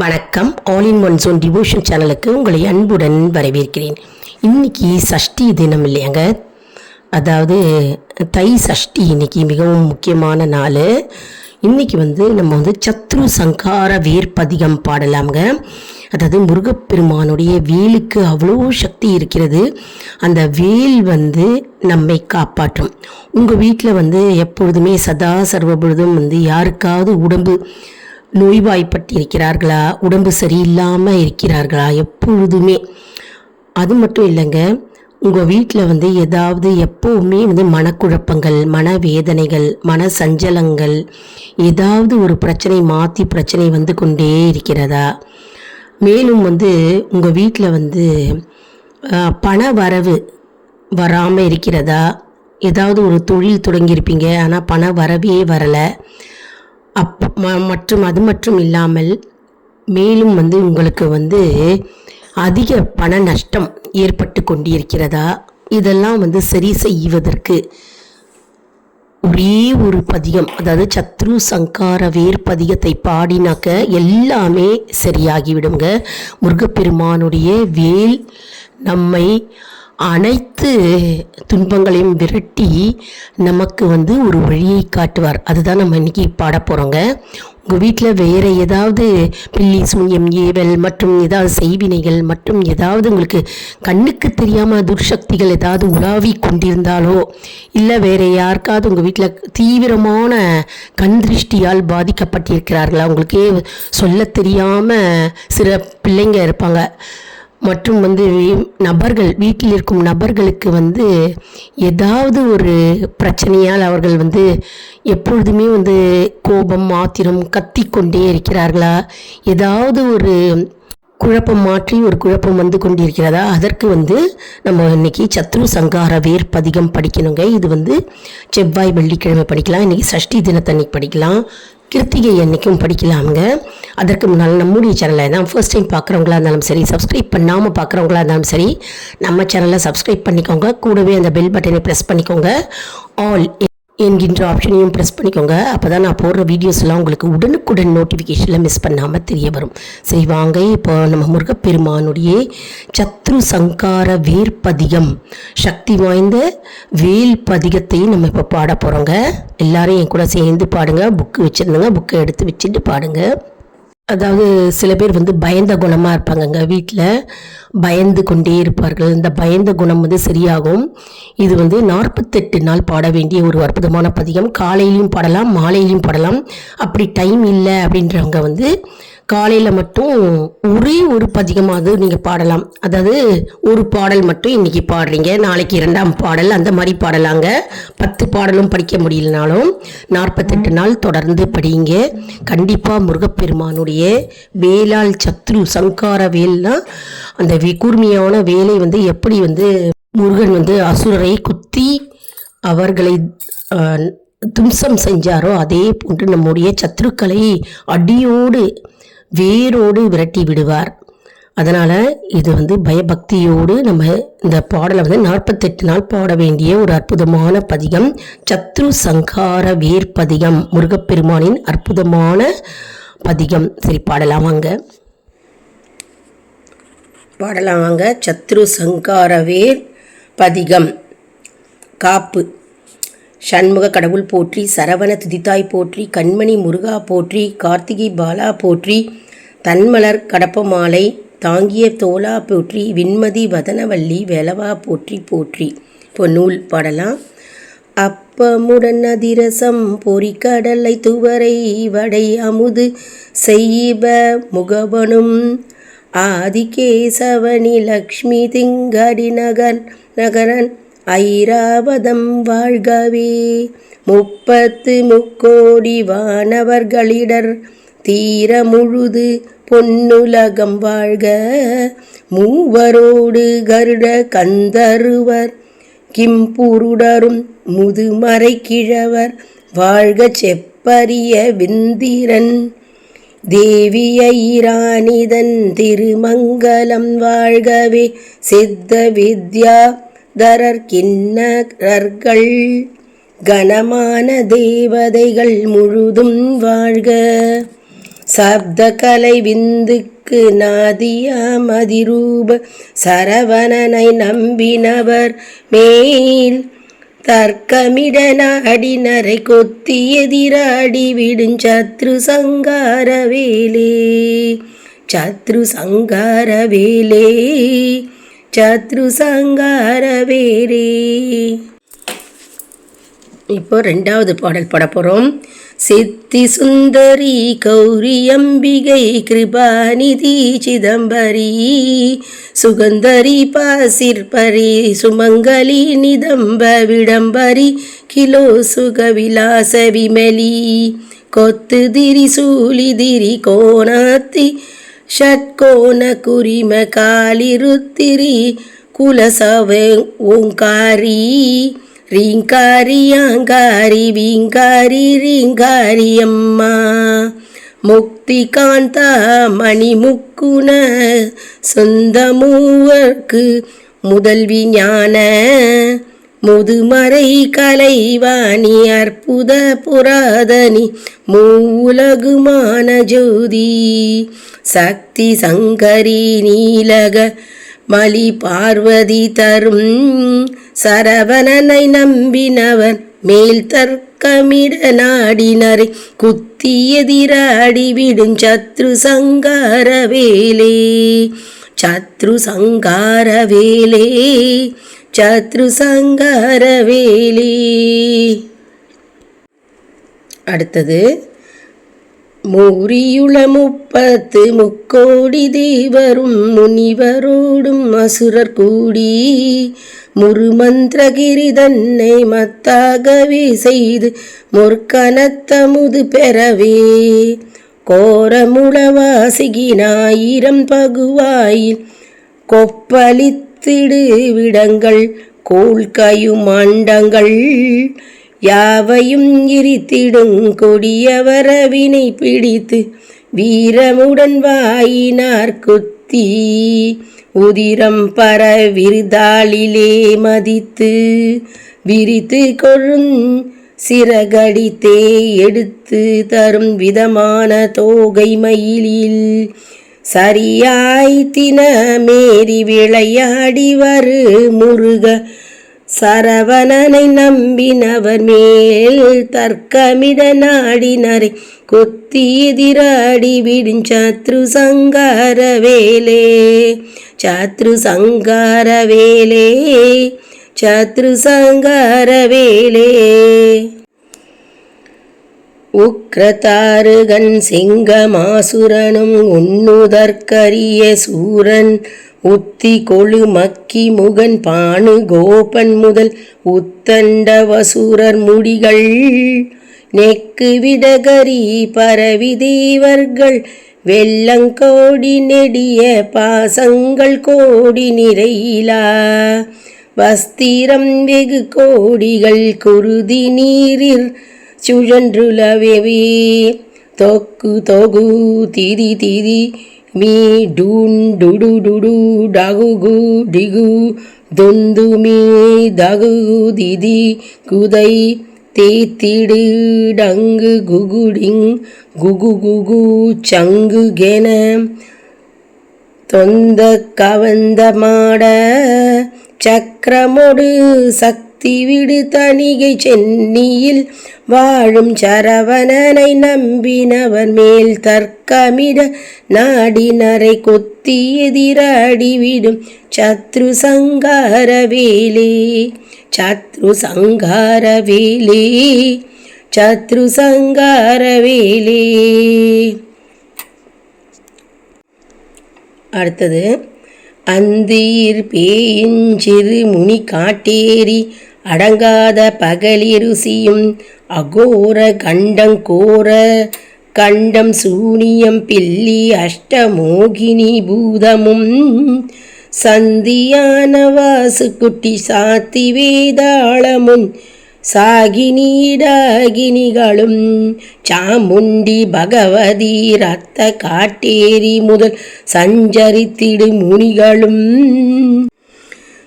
வணக்கம். All in one zone devotion சேனலுக்கு உங்களை அன்புடன் வரவேற்கிறேன். இன்னைக்கு சஷ்டி தினம் இல்லையாங்க? அதாவது தை சஷ்டி இன்னைக்கு மிகவும் முக்கியமான நாள். இன்னைக்கு வந்து நம்ம வந்து சத்ரு சங்கார வேர்பதிகம் பாடலாம்ங்க. அதாவது முருகப்பெருமானுடைய வேலுக்கு அவ்வளோ சக்தி இருக்கிறது. அந்த வேல் வந்து நம்மை காப்பாற்றும். உங்கள் வீட்டில் வந்து எப்பொழுதுமே சதா சர்வபொழுதும் வந்து யாருக்காவது உடம்பு நோய்வாய்ப்பட்டிருக்கிறார்களா? உடம்பு சரியில்லாமல் இருக்கிறார்களா? எப்பொழுதுமே. அது மட்டும் இல்லைங்க உங்கள் வீட்டில் வந்து ஏதாவது எப்போவுமே வந்து மனக்குழப்பங்கள் மனவேதனைகள் மன சஞ்சலங்கள் ஏதாவது ஒரு பிரச்சனை மாற்றி பிரச்சனை வந்து கொண்டே இருக்கிறதா? மேலும் வந்து உங்கள் வீட்டில் வந்து பண வரவு வராமல் இருக்கிறதா? ஏதாவது ஒரு தொழில் தொடங்கியிருப்பீங்க ஆனால் பண வரவே வரலை. அப் ம- மற்றும் அது மட்டும் இல்லாமல் மேலும் வந்து உங்களுக்கு வந்து அதிக பண நஷ்டம் ஏற்பட்டு கொண்டிருக்கிறதா? இதெல்லாம் வந்து சரி செய்வதற்கு ஒரே ஒரு பதிகம் அதாவது சத்ரு சங்கார வேர் பதிகத்தை பாடினாக்க எல்லாமே சரியாகிவிடுங்க முருகப்பெருமானுடைய வேல் நம்மை அனைத்து துன்பங்களையும் விரட்டி நமக்கு வந்து ஒரு வழியை காட்டுவார். அதுதான் நம்ம இன்னைக்கு பாட போகிறோங்க உங்கள் வீட்டில் வேறு ஏதாவது பில்லி சூன்யம் ஏவல் மற்றும் ஏதாவது செய்வினைகள் மற்றும் ஏதாவது உங்களுக்கு கண்ணுக்கு தெரியாமல் துர்சக்திகள் ஏதாவது உலாவி கொண்டிருந்தாலோ இல்லை வேறு யாருக்காவது உங்கள் வீட்டில் தீவிரமான கண் திருஷ்டியால் பாதிக்கப்பட்டிருக்கிறார்களா? உங்களுக்கே சொல்ல தெரியாமல் சில பிள்ளைங்க இருப்பாங்க. மற்றும் வந்து நபர்கள் வீட்டில் இருக்கும் நபர்களுக்கு வந்து ஏதாவது ஒரு பிரச்சனையால் அவர்கள் வந்து எப்பொழுதுமே வந்து கோபம் ஆத்திரம் கத்திக்கொண்டே இருக்கிறார்களா? ஏதாவது ஒரு குழப்பம் மாற்றி ஒரு குழப்பம் வந்து கொண்டிருக்கிறதா? அதற்கு வந்து நம்ம இன்னைக்கு சத்ரு சங்கார வேர் பதிகம் படிக்கணுங்க. இது வந்து செவ்வாய் வெள்ளிக்கிழமை படிக்கலாம். இன்னைக்கு சஷ்டி தினத்தன்னைக்கு படிக்கலாம். கிருத்திகை என்றைக்கும் படிக்கலாமுங்க. அதற்கு முன்னால் நம்முடைய சேனலை தான் ஃபர்ஸ்ட் டைம் பார்க்குறவங்களா இருந்தாலும் சரி சப்ஸ்கிரைப் பண்ணாமல் பார்க்குறவங்களா இருந்தாலும் சரி நம்ம சேனலை சப்ஸ்கிரைப் பண்ணிக்கோங்க. கூடவே அந்த பெல் பட்டனை ப்ரெஸ் பண்ணிக்கோங்க. ஆல் என்கின்ற ஆப்ஷனையும் ப்ரெஸ் பண்ணிக்கோங்க. அப்போ தான் நான் போடுற வீடியோஸ்லாம் உங்களுக்கு உடனுக்குடன் நோட்டிஃபிகேஷனில் மிஸ் பண்ணாமல் தெரிய வரும். சரி வாங்க. இப்போ நம்ம முருகப்பெருமானுடைய சத்ரு சங்கார வேர்பதிகம் சக்தி வாய்ந்த வேல் பதிகத்தையும் நம்ம இப்போ பாட போகிறோங்க எல்லாரும் என் கூட சேர்ந்து பாடுங்க. புக்கு வச்சுருந்தோங்க. புக்கை எடுத்து வச்சுட்டு பாடுங்க. அதாவது சில பேர் வந்து பயந்த குணமாக இருப்பாங்கங்க வீட்டில் பயந்து கொண்டே இருப்பார்கள். இந்த பயந்த குணம் வந்து சரியாகும். இது வந்து நாற்பத்தெட்டு நாள் பாட வேண்டிய ஒரு அற்புதமான பதிகம். காலையிலையும் பாடலாம் மாலையிலையும் பாடலாம். அப்படி டைம் இல்லை அப்படின்றவங்க வந்து காலையில் மட்டும் ஒரே ஒரு பதிகமாவது நீங்கள் பாடலாம். அதாவது ஒரு பாடல் மட்டும் இன்றைக்கி பாடுறீங்க. நாளைக்கு இரண்டாம் பாடல் அந்த மாதிரி பாடலாங்க. பத்து பாடலும் படிக்க முடியலனாலும் நாற்பத்தெட்டு நாள் தொடர்ந்து படிங்க கண்டிப்பாக முருகப்பெருமானுடைய வேலால் சத்ரு சங்கார வேல்னா அந்த கூர்மையான வேலை வந்து எப்படி வந்து முருகன் வந்து அசுரரை குத்தி அவர்களை தும்சம் செஞ்சாரோ அதே போன்று நம்முடைய சத்துருக்களை அடியோடு வேரோடு விரட்டி விடுவார். அதனால் இது வந்து பயபக்தியோடு நம்ம இந்த பாடலை வந்து நாற்பத்தெட்டு நாள் பாட வேண்டிய ஒரு அற்புதமான பதிகம். சத்ரு சங்கார வேர் பதிகம். முருகப்பெருமானின் அற்புதமான பதிகம். சரி பாடலாம் வாங்க. பாடலாம் வாங்க. சத்ரு சங்கார வேர் பதிகம். காப்பு. சண்முக கடவுள் போற்றி சரவண துதித்தாய் போற்றி கண்மணி முருகா போற்றி கார்த்திகை பாலா போற்றி தன்மலர் கடப்பமாலை தாங்கிய தோலா போற்றி விண்மதி வதனவல்லி வெலவா போற்றி போற்றி. இப்போ நூல் பாடலாம். அப்பமுடன் அதிரசம் பொறிக்கடலை துவரை வடை அமுது செய்ப முகவனும் ஆதிகேசவனி லக்ஷ்மி திங்கடி நகர் நகரன் ஐராவதம் வாழ்கவே. முப்பத்து முக்கோடி வானவர்களிடர் தீர முழுது பொன்னுலகம் வாழ்க. மூவரோடு கருட கந்தருவர் கிம்புருடரும் முதுமறை கிழவர் வாழ்க செப்பரிய விந்திரன். தேவியைராணிதன் திருமங்கலம் வாழ்கவே. சித்த வித்யா தரர்கிண்ணர்கள் கனமான தேவதைகள் முழுதும் வாழ்க. சப்தகலை விந்துக்கு நாதியா மதிரூப சரவணனை நம்பினவர் மேல். தர்க்கமிட நாடினரை கொத்தி எதிராடி விடும் சத்ரு சங்காரவேலே. சத்ரு சங்கார வேலே சத்ரு சங்கார வேலே இப்போ ரெண்டாவது பாடல் பாட போகிறோம் சித்தி சுந்தரி கௌரி அம்பிகை கிருபாநிதி சிதம்பரி சுகந்தரி பாசிற்பரி சுமங்கலி நிதம்ப விடம்பரி கிலோ சுக விலாச விமலி கொத்து திரி சூலி திரி கோணாத்தி ஷட்கோண குரிம காலிருத்திரி குலசவே ஓங்காரி ரீங்காரி ஆங்காரி வீங்காரி ரீங்காரி அம்மா. முக்தி காந்தா மணிமுக்குன சொந்த மூவர்க்கு முதல்வி ஞான முதுமறை கலைவாணி அற்புத புராதனி மூலகுமான ஜோதி சக்தி சங்கரி நீலக மலி பார்வதி தரும் சரவணனை நம்பினவன் மேல் தர்க்கமிட நாடினரை குத்தி எதிராடி விடும் சத்ரு சங்கார வேலே சத்ரு சங்கார வேலே. சத்ரு சங்காரவேலி அடுத்தது மூரியுள முப்பத்து முக்கோடி தேவரும் முனிவரோடும் அசுரர் கூடி முருமந்திரகிரி தன்னை மத்தாகவே செய்து முற்கனத்தமுது பெறவே. கோரமுளவாசிகினாயிரம் பகுவாயில் கொப்பளித்த கொப்பளித்திடு விடங்கள் கோள்கையுமாண்டங்கள் யாவையும் இரித்திடும் கொடியவரவினை பிடித்து வீரமுடன் வாயினார் குத்தி உதிரம் பர விருதாளிலே மதித்து விரித்து கொழும் சிறகடித்தே எடுத்து தரும் விதமான தோகை மயிலில் சரியாய் தினமேறி விளையாடி வரு முருக. சரவணனை நம்பினவர் மேல் தர்க்கமிட நாடினரை கொத்தி எதிராடி விடும் சத்ரு சங்கார வேலே. சத்ரு சங்கார வேலே. சத்ரு சங்கார வேலே. உக்ரதாருகன் சிங்கமாசுரனும் உண்ணுதற்கரிய சூரன் உத்தி கொழு மக்கி முகன் பானு கோபன் முதல் உத்தண்டவசூரர் முடிகள். நெக்கு விடகரி பரவி தேவர்கள் வெள்ளங்கோடி நெடிய பாசங்கள் கோடி நிறையிலா வஸ்திரம் வெகு கோடிகள் குருதி நீரில் சுழன்றுலவே தொக்கு தொகு திதி திதி மீ டூன் டுடு டுடு டகுகு டிகு தொந்து மீ தகு திதி குதை தேத்திடு டங்கு குகுடிங் குகு குகு சங்கு கென தொந்த கவந்த மாட சக்கரமொடு சக்தி திவிடு தணிகை சென்னியில் வாழும் சரவணனை நம்பினவர் மேல் தர்க்கமிட நாடினரை கொத்தி எதிராடிவிடும் சத்ரு சங்கார வேலே சத்ரு சங்கார வேலே சத்ரு சங்கார வேலே. அடுத்தது அந்தீர் பேயிஞ்சிறு முனி காட்டேரி அடங்காத பகலிருசியும் அகோர கண்டங்கோர கண்டம் சூனியம் பில்லி அஷ்டமோகினி பூதமும் சந்தியான வாசு குட்டி சாத்தி வேதாளமுன் சாகினீடாகினிகளும் சாமுண்டி பகவதி ரத்த காட்டேரி முதல் சஞ்சரித்திடு முனிகளும்.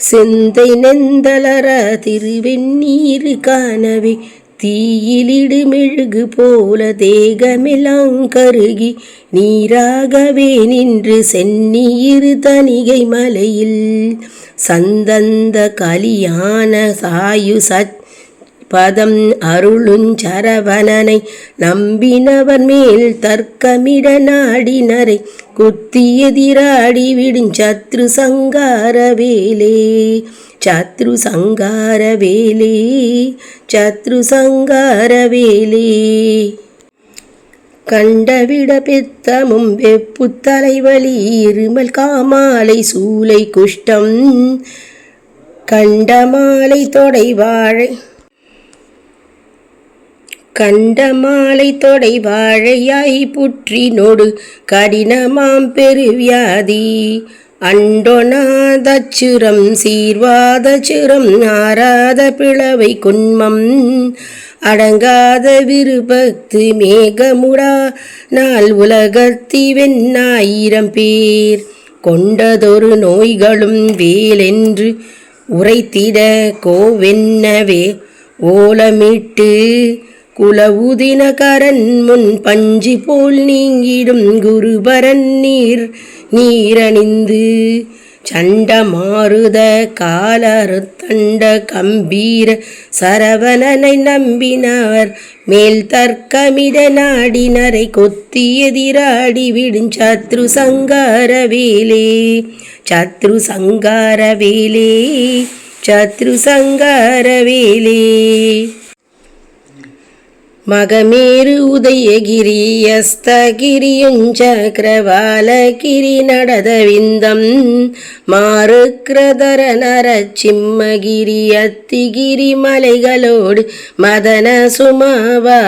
செந்தை நெந்தளர திருவெண்ணீர் காணவே தீயிலிடு மெழுகு போல தேகமெல்லாம் கருகி நீராகவே நின்று சென்னீர் தனிகை மலையில். சந்தந்த கலியான சாயு சத் பதம் அருளுஞ்சரவணனை நம்பினவர் மேல் தர்க்கமிட நாடினரை குத்தியதிராடி விடும் சத்ரு சங்கார வேலே. சத்ரு சங்கார வேலே. சத்ரு சங்கார வேலே. கண்டவிட பெத்தமும் வெப்பு தலைவலி இருமல் காமாலை சூலை குஷ்டம் கண்டமாலை தொடை வாழை கண்டமாலை தொடை வாழையாய் புற்றினோடு கடினமாம் பெருவியாதி. அண்டொனாதச்சுரம் சீர்வாதச்சுரம் ஆராத பிளவை குன்மம். அடங்காத விருபத்து மேகமுடா நாள் உலகத்தி வெண்ணாயிரம் பேர். கொண்டதொரு நோய்களும் வேலென்று உரைத்திட கோவென்னவே ஓலமிட்டு குலவுதினகரன் முன் பஞ்சி போல் நீங்கிடும் குருபரன் நீர் நீரணிந்து சண்ட மாறுத காலரு கம்பீர சரவணனை நம்பினார். மேல் தர்க்கமிட நாடினரை கொத்தி எதிராடி விடும் சத்ரு சங்கார வேலே சத்ரு சங்கார வேலே சத்ரு சங்கார வேலே. மகமேரு உதயகிரி அஸ்தகிரியுஞ்சக்ரவாலகிரி நடதவிந்தம். மாறுக்ரதர நரச்சிம்மகிரி அத்திகிரி மலைகளோடு மதன சுமாவா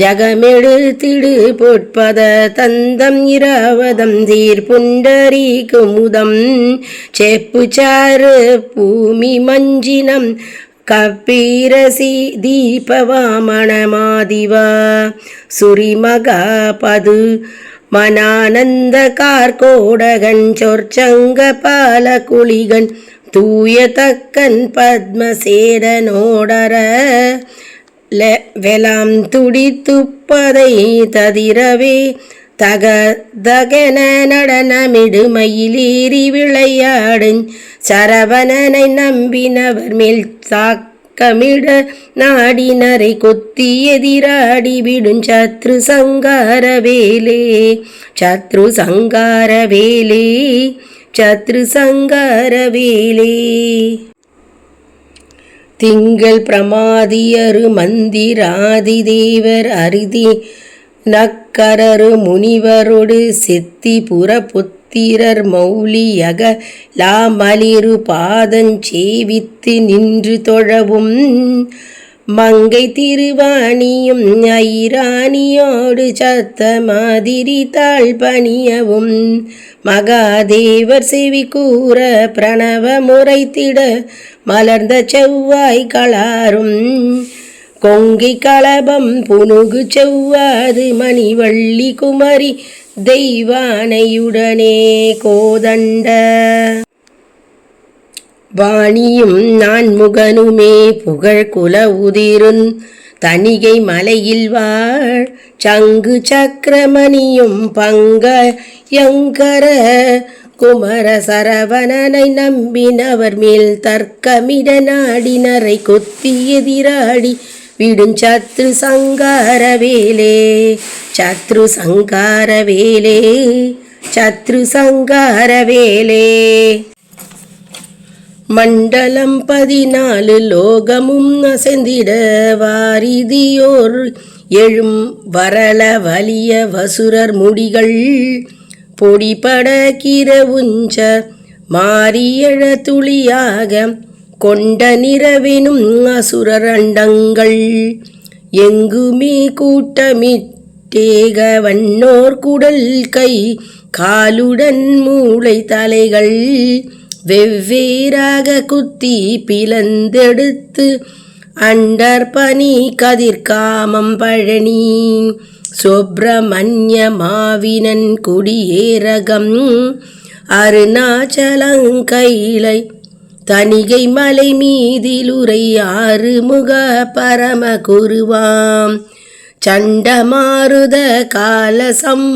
ஜகமெழுத்திடு பொற்பத தந்தம் இராவதம் தீர்ப்புண்டரி குமுதம் செப்பு சாறு பூமி மஞ்சினம் கப்பீரசி தீபவாமணமாதிவா. சுரிமகா பது மனானந்த கார்கோடகன் சொற்சங்க பால குளிகன் தூய தக்கன் பத்மசேடனோடர வெலாம் துடித்துப்பதை ததிரவே தக தகன நடனமிடு மயிலேறி விளையாடுஞ் சரவணனை நம்பினவர் மேல் தாக்கமிட நாடினரை கொத்தி எதிராடி விடும் சத்ரு சங்கார வேலே. சத்ரு சங்கார வேலே. சத்ரு சங்கார வேலே. திங்கள் பிரமாதியரு மந்திராதி தேவர் அரிதி நக்கரரு முனிவரொடு சித்தி புற புத்திரர் மௌலியக லாமலிரு பாதஞ்சேவித்து நின்று தொழவும். மங்கை திருவாணியும் ஐராணியோடு சத்த மாதிரி தாழ் பணியவும். மகாதேவர் செவி கூற பிரணவ முறைத்திட மலர்ந்த செவ்வாய் களாரும் கொங்கி கலபம் புனுகு செவ்வாது மணிவள்ளி குமரி தெய்வானையுடனே கோதண்ட. வாணியும் நான் முகனுமே புகழ் குல உதிருந் தணிகை மலையில் வாழ் சங்கு சக்கரமணியும் பங்க யங்கர குமர சரவணனை நம்பினவர் மேல் தர்க்கமிட நாடினரை கொத்தி எதிராடி விடும் சத்ரு சங்கார வேலே சத்ரு சங்கார வேலே சத்ரு சங்கார வேலே. மண்டலம் பதினாலு லோகமும் அசைந்திட வாரிதியோர் எழும் வரல வலிய வசுரர் முடிகள் பொடிபட கிரவுஞ்ச மாரியழ துளியாக கொண்ட நிறவினும் அசுரர் அண்டங்கள் எங்குமே கூட்டமிட்டேக வண்ணோர் குடல் கை காலுடன் மூளை தலைகள். வெவ்வேறாக குத்தி பிளந்தெடுத்து அண்டர் பனி கதிர்காமம் பழனி. சுப்பிரமணிய மாவினன் குடியேரகம் அருணாச்சலங்கைலை தணிகை மலை மீதிலுரை ஆறுமுக பரம குருவாம். சண்டமாருத காலசம்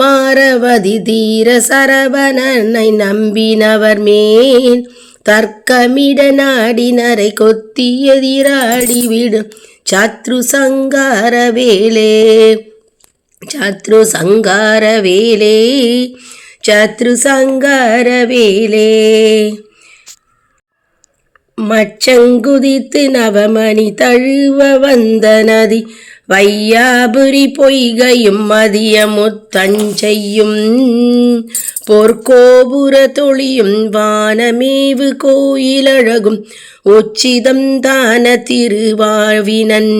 மாரவதி தீர சரவணனை நம்பினவர் மேல் தர்க்கமிட நாடினரை கொத்தி எதிராடி விடும் சத்ரு சங்கார வேலே சத்ரு சங்கார வேலே சத்ரு சங்கார வேலே. மச்சங்குதித்து நவமணி தழுவ வந்த நதி வையாபுரி பொய்கையும் மதியமுத்தஞ்செய்யும் பொற்கோபுர தொழியும் வானமேவு கோயிலழகும் உச்சிதம் தான திருவாழ்வினன்.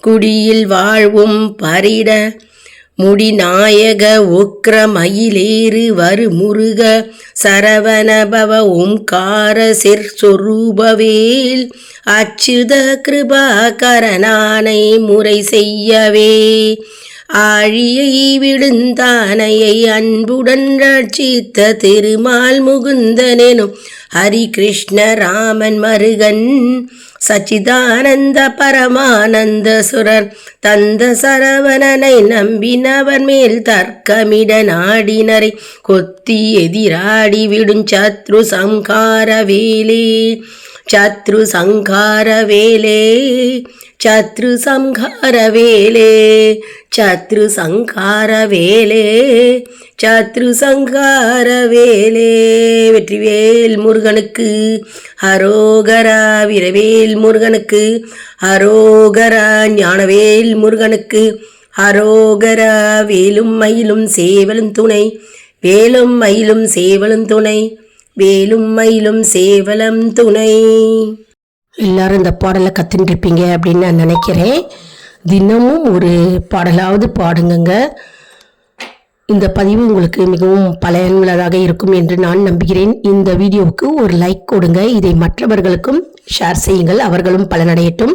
குடியில் வாழ்வும் பரிட முடிநாயக உக்ர மயிலேறு வரு முருக சரவணபவ ஓம்கார சிற்சொரூபவேல் அச்சுத கிருபாகரனானை முறை செய்யவே. ஆழியை விழுந்தானையை அன்புடன் ரட்சித்த திருமால் முகுந்தனெனும் ஹரி கிருஷ்ண ராமன் மருகன் சச்சிதானந்த பரமானந்த சுரன் தந்த சரவணனை நம்பினவர் மேல் தர்க்கமிட நாடினரை கொத்தி எதிராடி விடும் சத்ரு சம்கார வேலே. சத்ரு சங்கார வேலே சத்ரு சங்கார வேலே சத்ரு சங்கார வேலே சத்ரு சங்கார வேலே வெற்றிவேல் முருகனுக்கு ஹரோகரா வீரவேல் முருகனுக்கு ஹரோகரா ஞானவேல் முருகனுக்கு ஹரோகரா வேலும் மயிலும் சேவலும் துணை வேலும் மயிலும் சேவலும் துணை. வேலும் மயிலும் சேவலம் துணை. எல்லாரும் இந்த பாடலை கற்றுட்டுருப்பீங்க அப்படின்னு நான் நினைக்கிறேன். தினமும் ஒரு பாடலாவது பாடுங்கங்க. இந்த பதிவு உங்களுக்கு மிகவும் பலனுள்ளதாக இருக்கும் என்று நான் நம்புகிறேன். இந்த வீடியோவுக்கு ஒரு லைக் கொடுங்க. இதை மற்றவர்களுக்கும் ஷேர் செய்யுங்கள். அவர்களும் பலனடையட்டும்.